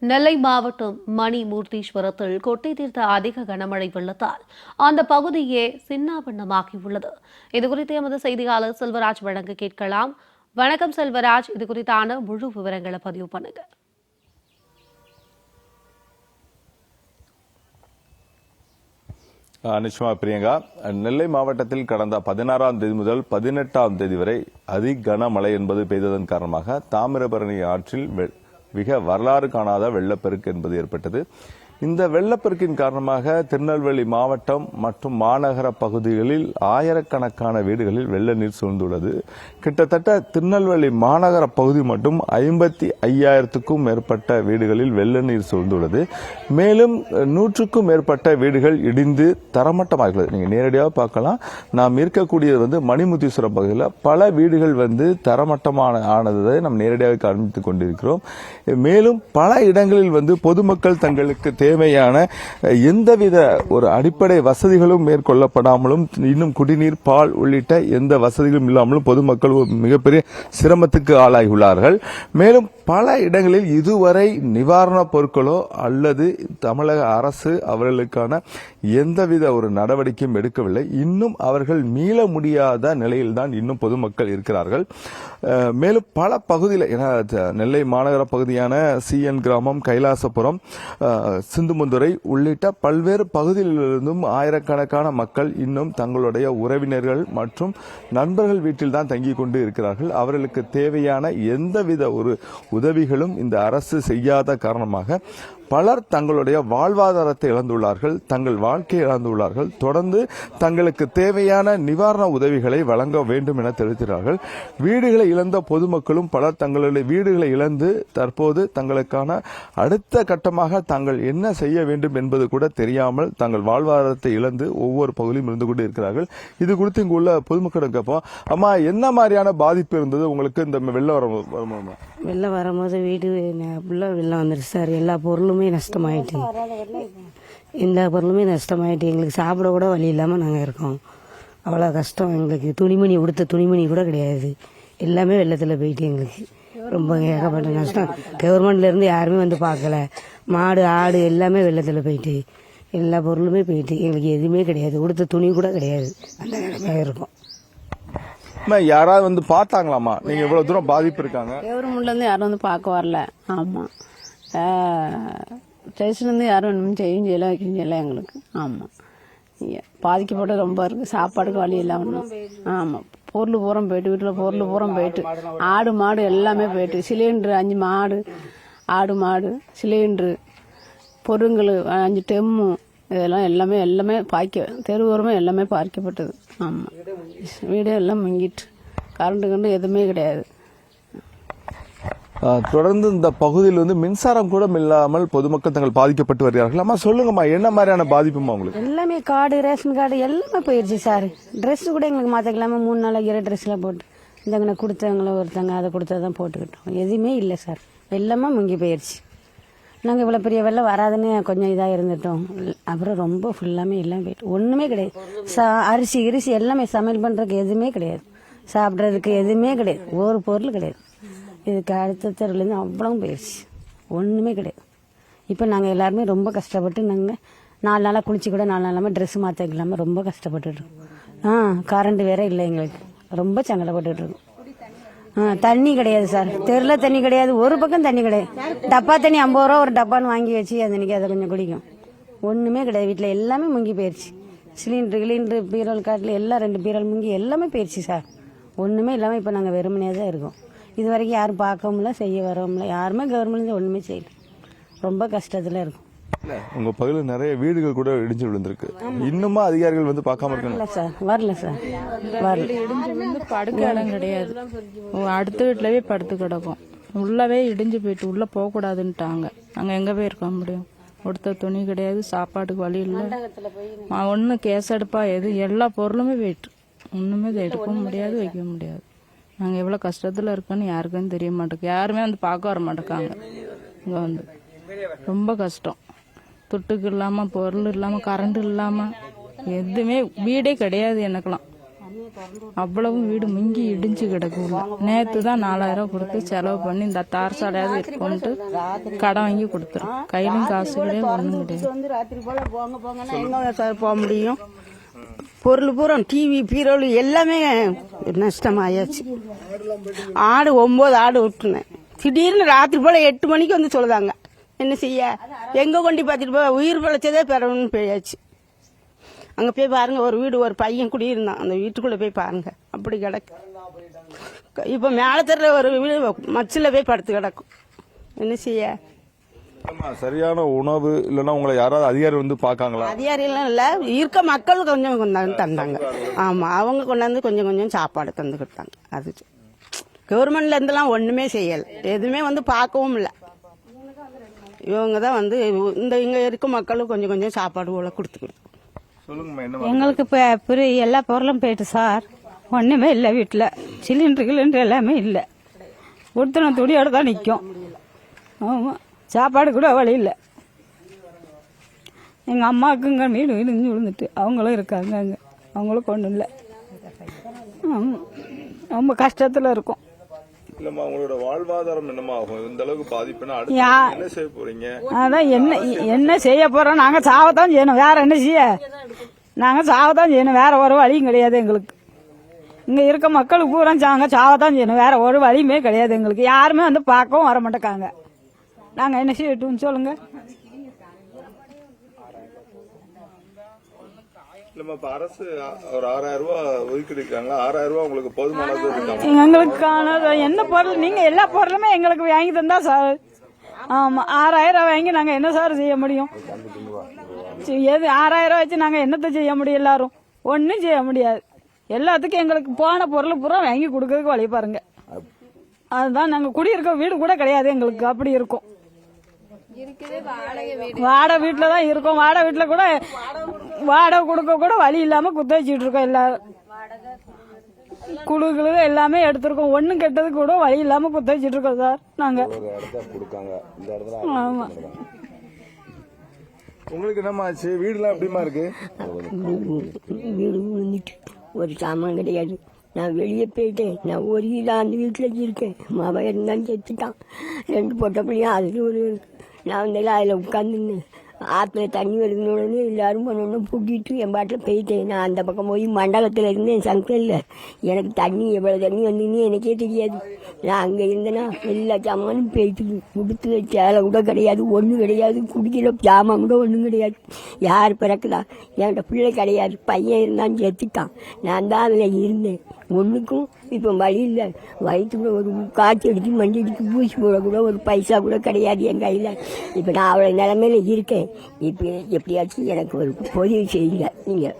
நெல்லை மாவட்டம் மணிமூர்த்தீஸ்வரத்தில் கொட்டை தீர்த்த அதிக கனமழை வெள்ளத்தால் அந்த பகுதியே சின்னாபின்னமாகியுள்ளது. இதுகுறித்து எமது செய்தியாளர் செல்வராஜ் வழங்க கேட்கலாம். வணக்கம் செல்வராஜ். இது குறித்தான முழு விவரங்களை பதிவு பண்ணுங்க. ஆ, நிச்சயமா பிரியங்கா. நெல்லை மாவட்டத்தில் கடந்த பதினாறாம் தேதி முதல் பதினெட்டாம் தேதி வரை அதி கனமழை என்பது பெய்ததன் காரணமாக தாமிரபரணி ஆற்றில் வெ- மிக வரலாறு காணாத வெள்ளப்பெருக்கு என்பது ஏற்பட்டது. இந்த வெள்ளப்பெருக்கின் காரணமாக திருநெல்வேலி மாவட்டம் மற்றும் மாநகர பகுதிகளில் ஆயிரக்கணக்கான வீடுகளில் வெள்ள நீர் சூழ்ந்துள்ளது. கிட்டத்தட்ட திருநெல்வேலி மாநகர பகுதி மட்டும் ஐம்பத்தி ஐயாயிரத்துக்கும் மேற்பட்ட வீடுகளில் வெள்ள நீர் சூழ்ந்துள்ளது. மேலும் நூற்றுக்கும் மேற்பட்ட வீடுகள் இடிந்து தரமட்டமாகிறது. நீங்க நேரடியாக பார்க்கலாம். நாம் இருக்கக்கூடியது வந்து மணிமுத்தீஸ்வரம் பகுதியில் பல வீடுகள் வந்து தரமட்டமான ஆனதை நாம் நேரடியாக காண்பித்துக் கொண்டிருக்கிறோம். மேலும் பல இடங்களில் வந்து பொதுமக்கள் தங்களுக்கு தேவையான எந்தவித ஒரு அடிப்படை வசதிகளும் மேற்கொள்ளப்படாமலும் இன்னும் குடிநீர் பால் உள்ளிட்ட எந்த வசதிகளும் இல்லாமலும் பொதுமக்கள் மிகப்பெரிய சிரமத்துக்கு ஆளாகியுள்ளார்கள். மேலும் பல இடங்களில் இதுவரை நிவாரணப் பொருட்களோ அல்லது தமிழக அரசு அவர்களுக்கான எந்தவித ஒரு நடவடிக்கையும் எடுக்கவில்லை. இன்னும் அவர்கள் மீள முடியாத நிலையில்தான் இன்னும் பொதுமக்கள் இருக்கிறார்கள். மேலும் பல பகுதியில் ஏன்னா நெல்லை மாநகர பகுதியான சிஎன் கிராமம் கைலாசபுரம் சிந்துமுந்துரை உள்ளிட்ட பல்வேறு பகுதிகளிலிருந்தும் ஆயிரக்கணக்கான மக்கள் இன்னும் தங்களுடைய உறவினர்கள் மற்றும் நண்பர்கள் வீட்டில் தான் தங்கிக் கொண்டு இருக்கிறார்கள். அவர்களுக்கு தேவையான எந்தவித ஒரு உதவிகளும் இந்த அரசு செய்யாத காரணமாக பலர் தங்களுடைய வாழ்வாதாரத்தை இழந்துள்ளார்கள் தங்கள் வாழ்க்கையை இழந்துள்ளார்கள். தொடர்ந்து தங்களுக்கு தேவையான நிவாரண உதவிகளை வழங்க வேண்டும் என தெரிவிக்கிறார்கள் வீடுகளை இழந்த பொதுமக்களும் பலர் தங்களுடைய வீடுகளை இழந்து தற்போது தங்களுக்கான அடுத்த கட்டமாக தாங்கள் என்ன செய்ய வேண்டும் என்பது கூட தெரியாமல் தங்கள் வாழ்வாதாரத்தை இழந்து ஒவ்வொரு பகுதியிலும் இருந்து கொண்டு இருக்கிறார்கள். இது குறித்து இங்கு உள்ள பொதுமக்களிடம் கேட்போம். அம்மா என்ன மாதிரியான பாதிப்பு இருந்தது? உங்களுக்கு இந்த வெள்ள வர வெள்ள வெள்ளம் வரும்போது வீடு ஃபுல்லாக வெள்ளம் வந்துருச்சு சார். எல்லா பொருளும் நஷ்டமாயிட்டு. எல்லா பொருளுமே நஷ்டமாயிட்டு எங்களுக்கு சாப்பிட கூட வழி இல்லாமல் நாங்கள் இருக்கோம். அவ்வளோ கஷ்டம் எங்களுக்கு. துணிமணி உடுத்த துணிமணி கூட கிடையாது. எல்லாமே வெள்ளத்தில் போயிட்டு எங்களுக்கு. ரொம்ப ஏகப்பட்ட நஷ்டம் கவர்மெண்ட்ல இருந்து யாருமே வந்து பார்க்கல. மாடு ஆடு எல்லாமே வெள்ளத்தில் போயிட்டு. எல்லா பொருளுமே போயிட்டு. எங்களுக்கு எதுவுமே கிடையாது. உடுத்த துணி கூட கிடையாது. அந்த நிலைமையாக இருக்கும். யாராவது வந்து பார்த்தாங்களாமா நீங்க இவ்வளவு தூரம் பாதிப்பு இருக்காங்க. கவர்மெண்ட்லேருந்து யாரும் வந்து பார்க்க வரல. ஆமாம் ஸ்டேஷன்லேருந்து யாரும் ஒன்றும் செய்யும் செய்யல வைக்கவும் செய்யல எங்களுக்கு. ஆமாம் பாதிக்கப்பட்டு ரொம்ப இருக்கு. சாப்பாடுக்கு வழி இல்லை ஒன்றும் ஆமாம் பொருள் பூரம் போயிட்டு வீட்டில் பொருள் பூரம் போயிட்டு. ஆடு மாடு எல்லாமே போயிட்டு. சிலிண்டரு அஞ்சு மாடு ஆடு மாடு சிலிண்டரு பொருங்கள் அஞ்சு டெம்மு இதெல்லாம் எல்லாமே எல்லாமே பாய்க்க தெருவோரமே எல்லாமே பாதிக்கப்பட்டது ஆமாம் வீடு எல்லாம் முங்கிட்டு. கரண்ட் கண்டு எதுவுமே கிடையாது. தொடர்ந்து இந்த பகுதியில் வந்து மின்சாரம் கூட இல்லாமல் பொதுமக்கள் தங்கள் பாதிக்கப்பட்டு வருகிறார்கள். அம்மா சொல்லுங்கம்மா என்ன மாதிரியான பாதிப்புமா உங்களுக்கு? எல்லாமே கார்டு ரேஷன் கார்டு எல்லாமே போயிடுச்சு சார். ட்ரெஸ் கூட எங்களுக்கு மாற்றிக்கலாமா மூணு நாளைக்கு இரு ட்ரெஸ்லாம் போட்டு இந்தங்கன கொடுத்தவங்கள ஒருத்தங்க அதை கொடுத்ததான் போட்டுக்கிட்டோம். எதுவுமே இல்லை சார். வெள்ளமாக முங்கி போயிடுச்சு நாங்கள் இவ்வளோ பெரிய வெள்ளம் வராதுன்னு கொஞ்சம் இதாக இருந்துட்டோம். அப்புறம் ரொம்ப ஃபுல்லாமே எல்லாம் போயிட்டு ஒன்றுமே கிடையாது. சா அரிசி இரிசி எல்லாமே சமையல் பண்ணுறதுக்கு எதுவுமே கிடையாது. சாப்பிட்றதுக்கு எதுவுமே கிடையாது. ஒரு பொருள் கிடையாது. இதுக்கு அடுத்த தெருவுலேருந்து அவ்வளோ போயிடுச்சு ஒன்றுமே கிடையாது. இப்போ நாங்கள் எல்லாருமே ரொம்ப கஷ்டப்பட்டு நாங்கள் நாலு நாளாக குளிச்சு கூட நாலு நாளாமல் ட்ரெஸ் மாற்ற இல்லாமல் ரொம்ப கஷ்டப்பட்டுருக்கோம் ஆ கரண்ட் வேற இல்லை எங்களுக்கு. ரொம்ப சங்கடப்பட்டுருக்கோம் ஆ தண்ணி கிடையாது சார். தெருவில் தண்ணி கிடையாது. ஒரு பக்கம் தண்ணி கிடையாது. டப்பா தண்ணி ஐம்பது ரூபா ஒரு டப்பான்னு வாங்கி வச்சு அந்த அதை கொஞ்சம் குடிக்கும். ஒன்றுமே கிடையாது. வீட்டில் எல்லாமே முங்கி போயிடுச்சு சிலிண்டர் கிலிண்டர் பீரல் காட்டில் எல்லாம் ரெண்டு பீரல் முங்கி எல்லாமே போயிடுச்சு சார். ஒன்றுமே இல்லாமல் இப்போ நாங்கள் வெறுமனையாக தான் இருக்கோம். இது வரைக்கும் யாரும் பார்க்கவும்ல செய்ய வரவும்ல யாருமே கவர்மெண்ட் ஒன்றுமே செய்யல. ரொம்ப கஷ்டத்தில் இருக்கும். உங்க பகுதியில் நிறைய வீடுகள் கூட இடிஞ்சு விழுந்திருக்கு. இன்னுமா அதிகாரிகள் வந்து பார்க்காம இருக்காங்க சார் வரல சார் வரல. இடிஞ்சு விழுந்து படுக்க இடம் கிடையாது. அடுத்த வீட்டிலவே படுத்து கிடக்கும் உள்ளவே இடிஞ்சு போயிட்டு உள்ள போகக்கூடாதுன்ட்டாங்க நாங்கள் எங்கே போய் இருக்க முடியும்? உடுத்த துணி கிடையாது சாப்பாட்டுக்கு வழி இல்லை. ஒன்று கேஸ் அடுப்பா எது எல்லா பொருளுமே போயிட்டு. ஒன்றுமே இதை எடுக்கவும் முடியாது வைக்கவும் முடியாது. நாங்கள் எவ்வளோ கஷ்டத்தில் இருக்கோன்னு யாருக்கும் தெரிய மாட்டேங்குது. யாருமே வந்து பார்க்க வர மாட்டேங்காங்க இங்கே வந்து. ரொம்ப கஷ்டம். தொட்டுக்கு இல்லாமல் பொருள் இல்லாமல் கரண்ட் இல்லாமல் எதுவுமே வீடே கிடையாது எனக்கெல்லாம். அவ்வளவும் வீடு முங்கி இடிஞ்சு கிடக்கும் நேற்று தான் நாலாயிரம் கொடுத்து செலவு பண்ணி இந்த தார் சாலையாவது கொண்டு கடன் வாங்கி கொடுத்துரும் கையிலும் காசு கிடையாது. ஒன்றும் கிடையாது வந்து போக முடியும்? பொருள் பூரம் டிவி பீரோல் எல்லாமே நஷ்டமாயாச்சு. ஆடு ஒம்பது ஆடு விட்டுனேன் திடீர்னு ராத்திரி போல எட்டு மணிக்கு வந்து சொல்லுதாங்க. என்ன செய்ய? எங்க கொண்டு பார்த்துட்டு போய் உயிர் பிழைச்சதே பெறணும்னு போயாச்சு. அங்கே போய் பாருங்க ஒரு வீடு ஒரு பையன் குடியிருந்தான் அந்த வீட்டுக்குள்ளே போய் பாருங்க. அப்படி கிடக்கு. இப்போ மேலே தெருல ஒரு வீடு மச்சில போய் படுத்து கிடக்கும். என்ன செய்ய? சரியான உணவு இல்லைன்னா உங்களை யாராவது அதிகாரி வந்து பார்க்காங்களா? அதிகாரிலாம் இல்ல. இருக்க மக்கள் கொஞ்சம் கொண்டாந்து தந்தாங்க. ஆமா அவங்க கொண்டாந்து கொஞ்சம் கொஞ்சம் சாப்பாடு தந்து கொடுத்தாங்க. அது கவர்மெண்ட்ல இருந்தெல்லாம் ஒண்ணுமே செய்யல. எதுவுமே வந்து பார்க்கவும் இல்லை. இவங்க தான் வந்து இந்த இங்க இருக்க மக்களும் கொஞ்சம் கொஞ்சம் சாப்பாடு போல என்ன எங்களுக்கு இப்போ எல்லா பொருளும் போயிட்டு சார். ஒன்றுமே இல்லை வீட்டில் சிலிண்டர் கிலிண்டர் எல்லாமே இல்லை. உடுத்தின துணியோட தான் நிற்கும் ஆமாம் சாப்பாடு கூட வழி இல்லை. எங்கள் அம்மாவுக்கு இங்கே வீடு இடிஞ்சு விழுந்துட்டு அவங்களும் இருக்காங்க அங்கே. அவங்களும் ஒன்றும் இல்லை. ரொம்ப கஷ்டத்தில் இருக்கும். இல்லம்மா உங்களோட வாழ்வாதாரம் என்னமா ஆகும் இந்த அளவுக்கு பாதிப்புனா அடுத்து யா- நீங்க என்ன செய்ய போறீங்க? அதான் என்ன என்ன செய்ய போறோம்? நாங்க சாவத்தான் செய்யணும். வேற என்ன செய்ய? நாங்க சாவத்தான் செய்யணும். வேற ஒரு வழியும் கிடையாது எங்களுக்கு. இங்க இருக்க மக்களுக்கு பூரா சாங்க சாவத்தான் செய்யணும். வேற ஒரு வழியுமே கிடையாது எங்களுக்கு. யாருமே வந்து பார்க்கவும் வர மாட்டேக்காங்க நாங்க என்ன செய்யட்டும் சொல்லுங்க. அரசு ஒரு ஆறாயிரம் ஆறாயிரம் உங்களுக்கு போதுமானது எங்களுக்கான என்ன பொருள்? நீங்க எல்லா பொருளுமே எங்களுக்கு வாங்கி தந்தா சார். ஆமா ஆறாயிரம் வாங்கி நாங்க என்ன சார் செய்ய முடியும்? எது ஆறாயிரம் வச்சு நாங்க என்னத்த செய்ய முடியும் எல்லாரும்? ஒன்றும் செய்ய முடியாது. எல்லாத்துக்கும் எங்களுக்கு போன பொருள் பூரா வாங்கி கொடுக்கறதுக்கு வழி பாருங்க. அதுதான் நாங்க குடியிருக்க வீடு கூட கிடையாது எங்களுக்கு. அப்படி இருக்கும். வாடகை வீட்டுல தான் இருக்கோம். வாடகை வீட்டுல கூட வாடகை கொடுக்க கூட வழி இல்லாம குத்த வச்சுட்டு இருக்கோம் எல்லாரும். குழுக்களு எல்லாமே எடுத்திருக்கோம். ஒண்ணும் கெட்டது கூட வழி இல்லாம குத்த வச்சுட்டு இருக்கோம் சார் நாங்க. ஆமா. உங்களுக்கு என்னம்மா ஆச்சு? வீடுலாம் எப்படிமா இருக்கு? வீடு விழுந்துட்டு ஒரு சாமான் கிடையாது. நான் வெளியே போயிட்டேன். நான் ஒரு அந்த வீட்டில் இருக்கேன். மவன் இருந்தாலும் செத்துட்டான் ரெண்டு பொட்டை பிள்ளையும் அதில் ஒரு இருக்கு. நான் வந்து அதில் உட்காந்து ஆற்றுல தண்ணி வருதுன்னு எல்லாரும் பண்ணணும் பூட்டிட்டு என் பாட்டில் போயிட்டேன். நான் அந்த பக்கம் போய் மண்டபத்தில் இருந்தேன் சங்கரில் எனக்கு தண்ணி எவ்வளோ தண்ணி வந்துன்னு எனக்கே தெரியாது. நான் அங்கே இருந்தேன்னா எல்லா சாமானும் போயிட்டு கொடுத்து சேலை கூட கிடையாது ஒன்றும் கிடையாது. குடிக்கிற ஜாமான் கூட ஒன்றும் கிடையாது. யார் பிறக்கலாம் என்கிட்ட பிள்ளை கிடையாது. பையன் இருந்தான் செத்துட்டான் நான் தான் அதில் இருந்தேன். ஒன்றுக்கும் இப்போ வழி இல்லை. வயிற்றுக்குள்ள ஒரு காற்று அடிச்சு மண்டி அடிச்சு பூசி போட கூட ஒரு பைசா கூட கிடையாது என் கையில். இப்போ நான் அவ்வளோ நிலமையில இருக்கேன். இப்போ எப்படியாச்சும் எனக்கு ஒரு உதவி செய்யுங்க. நீங்கள்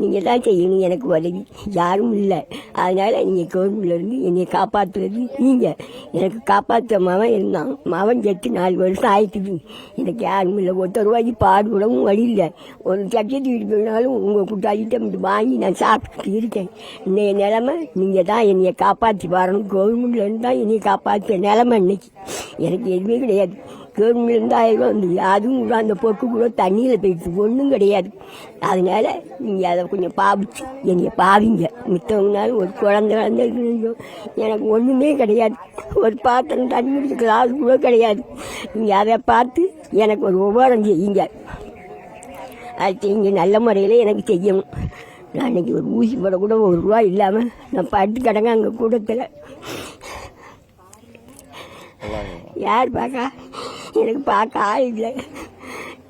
நீங்கள் தான் செய்யணும். எனக்கு உதவி யாரும் இல்லை. அதனால் நீங்கள் கவர்மெண்ட்லேருந்து என்னை காப்பாற்றுறது நீங்கள் எனக்கு காப்பாற்ற மகன் இருந்தான் மகன் செத்து நாலு வருஷம் ஆயிட்டுது எனக்கு யாரும் இல்லை. ஒருத்தர் ரூபாய்க்கு பாடுபடவும் வழி இல்லை. ஒரு சட்சத்து வீட்டு போனாலும் உங்கள் கூட்டாளிட்ட வாங்கி நான் சாப்பிட்டு இருக்கேன். இன்றைய நிலமை நீங்கள் தான் என்னை காப்பாற்றி வரணும். கவர்மெண்ட்லேருந்து தான் என்னை காப்பாற்ற நிலமை இன்னைக்கு. எனக்கு எதுவுமே கிடையாது. கவர்மெண்ட்லேருந்து ஆயிரம் ரூபா வந்து அதுவும் கூட அந்த பொக்கு கூட தண்ணியில் போயிடுச்சு. ஒன்றும் கிடையாது. அதனால நீங்கள் அதை கொஞ்சம் பாவிச்சு என்னைய பாவிங்க. மித்தவங்கனாலும் ஒரு குழந்தை குழந்தை எனக்கு ஒன்றுமே கிடையாது. ஒரு பாத்திரம் தண்ணி குடிக்க கிளாஸ் கூட கிடையாது. நீங்கள் அதை பார்த்து எனக்கு ஒரு உபகாரம் செய்யுங்க. அது செய்யுங்க நல்ல முறையில் எனக்கு செய்யணும். நான் இன்னைக்கு ஒரு ஊசி போட கூட ஒரு ரூபா இல்லாமல் நான் பட்டு கிடங்க அங்கே கூட்டத்தில் யார் பார்க்க எனக்கு பார்க்க ஆள் இல்லை.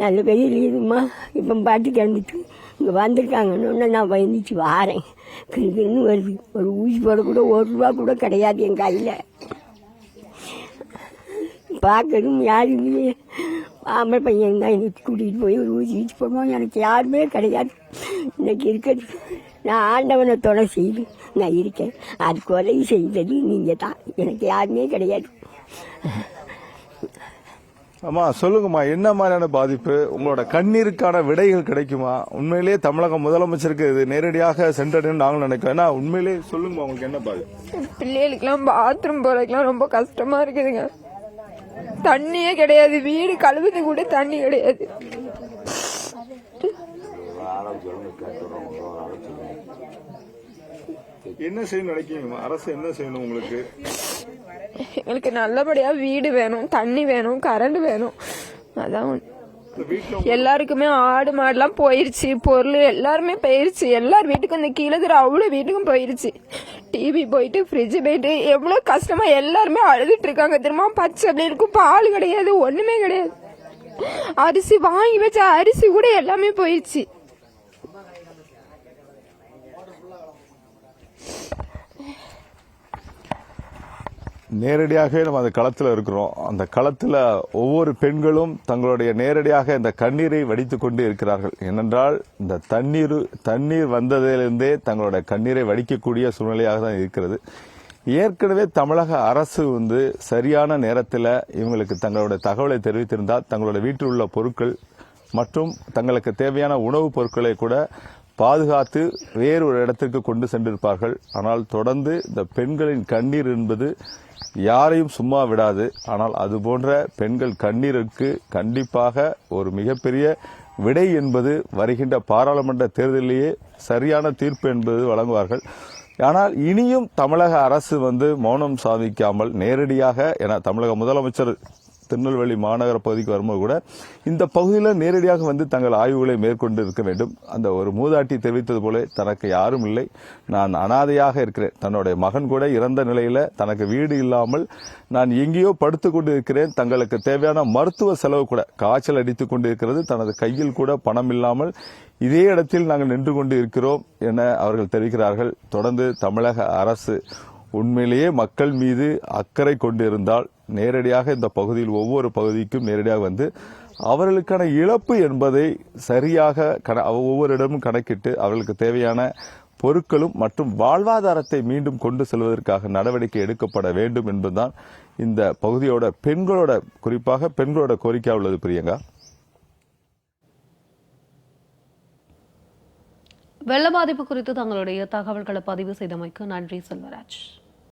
நல்ல பெரிய இதுமா இப்போ பாட்டு கிளம்பிட்டு இங்கே வந்திருக்காங்கன்னு நான் பயந்துச்சு வாரேன். கிருக்கின்னு வருது. ஒரு ஊசி போட கூட ஒரு ரூபா கூட கிடையாது என் கையில். பார்க்கணும் யாரும் இல்லையே. ஆம்பளை பையன் தான் எனக்கு கூட்டிகிட்டு போய் ஒரு ஊசி ஊசி போடுவோம் எனக்கு யாருமே கிடையாது. இன்னைக்கு இருக்கிறது. நான் ஆண்டவனை தொலை செய்து நான் இருக்கேன். அதுக்கு உதவி செய்தது நீங்கள் தான் எனக்கு யாருமே கிடையாது. அம்மா சொல்லுங்கம்மா என்ன மாதிரியான பாதிப்பு? உங்களோட கண்ணீருக்கான விடைகள் கிடைக்குமா? உண்மையிலேயே தமிழக முதலமைச்சருக்கு இது நேரடியாக சென்றடையும் நாங்கள் நினைக்கிறோம். ஏன்னா உண்மையிலேயே சொல்லுங்கம்மா உங்களுக்கு என்ன பாதிப்பு? பிள்ளைகளுக்கெல்லாம் பாத்ரூம் போறதுக்கெல்லாம் ரொம்ப கஷ்டமா இருக்குதுங்க. தண்ணியே கிடையாது. வீடு கழுவுது கூட தண்ணி கிடையாது. என்ன செய்யணும் நினைக்கிறீங்க அரசு என்ன செய்யணும் உங்களுக்கு? எங்களுக்கு நல்லபடியா வீடு வேணும் தண்ணி வேணும் கரண்ட் வேணும். அதான் எல்லாருக்குமே ஆடு மாடுலாம் போயிருச்சு பொருள் எல்லாருமே போயிருச்சு. எல்லார் வீட்டுக்கும் இந்த கீழே தர அவ்வளோ வீட்டுக்கும் போயிருச்சு. டிவி போயிட்டு ஃப்ரிட்ஜ் போயிட்டு எவ்வளோ கஷ்டமா எல்லாருமே அழுதுட்டு இருக்காங்க. திரும்ப பச்சை அப்படி இருக்கும். பால் கிடையாது ஒண்ணுமே கிடையாது. அரிசி வாங்கி வச்ச அரிசி கூட எல்லாமே போயிருச்சு. நேரடியாக நம்ம அந்த களத்தில் இருக்கிறோம். அந்த களத்தில் ஒவ்வொரு பெண்களும் தங்களுடைய நேரடியாக இந்த கண்ணீரை வடித்து கொண்டு இருக்கிறார்கள். ஏனென்றால் இந்த தண்ணீர் தண்ணீர் வந்ததிலிருந்தே தங்களுடைய கண்ணீரை வடிக்கக்கூடிய சூழ்நிலையாக தான் இருக்கிறது. ஏற்கனவே தமிழக அரசு வந்து சரியான நேரத்தில் இவங்களுக்கு தங்களுடைய தகவலை தெரிவித்திருந்தால் தங்களுடைய வீட்டில் உள்ள பொருட்கள் மற்றும் தங்களுக்கு தேவையான உணவுப் பொருட்களை கூட பாதுகாத்து வேறு ஒரு இடத்திற்கு கொண்டு சென்றிருப்பார்கள். ஆனால் தொடர்ந்து இந்த பெண்களின் கண்ணீர் என்பது யாரையும் சும்மா விடாது. ஆனால் அது போன்ற பெண்கள் கண்ணீருக்கு கண்டிப்பாக ஒரு மிகப்பெரிய விடை என்பது வருகின்ற பாராளுமன்ற தேர்தலிலேயே சரியான தீர்ப்பு என்பது வழங்குவார்கள். ஆனால் இனியும் தமிழக அரசு வந்து மௌனம் சாதிக்காமல் நேரடியாக என தமிழக முதலமைச்சர் திருநெல்வேலி மாநகர பகுதிக்கு வரும்போது கூட இந்த பகுதியில் நேரடியாக வந்து தங்கள் ஆய்வுகளை மேற்கொண்டு இருக்க வேண்டும். அந்த ஒரு மூதாட்டி தெரிவித்தது போல தனக்கு யாரும் இல்லை. நான் அனாதையாக இருக்கிறேன். தன்னுடைய மகன் கூட இறந்த நிலையில் தனக்கு வீடு இல்லாமல் நான் எங்கேயோ படுத்து கொண்டு இருக்கிறேன் தங்களுக்கு தேவையான மருத்துவ செலவு கூட காய்ச்சல் அடித்து கொண்டு இருக்கிறது தனது கையில் கூட பணம் இல்லாமல் இதே இடத்தில் நாங்கள் நின்று கொண்டு இருக்கிறோம் என அவர்கள் தெரிவிக்கிறார்கள். தொடர்ந்து தமிழக அரசு உண்மையிலேயே மக்கள் மீது அக்கறை கொண்டிருந்தால் நேரடியாக இந்த பகுதியில் ஒவ்வொரு பகுதிக்கும் நேரடியாக வந்து அவர்களுக்கான இழப்பு என்பதை சரியாக கண- ஒவ்வொரு இடமும் கணக்கிட்டு அவர்களுக்கு தேவையான பொருட்களும் மற்றும் வாழ்வாதாரத்தை மீண்டும் கொண்டு செல்வதற்காக நடவடிக்கை எடுக்கப்பட வேண்டும் என்பதுதான் இந்த பகுதியோட பெண்களோட குறிப்பாக பெண்களோட கோரிக்கையாக உள்ளது பிரியங்கா? வெள்ள பாதிப்பு குறித்து தங்களுடைய தகவல்களை பதிவு செய்தமைக்கு நன்றி செல்வராஜ்.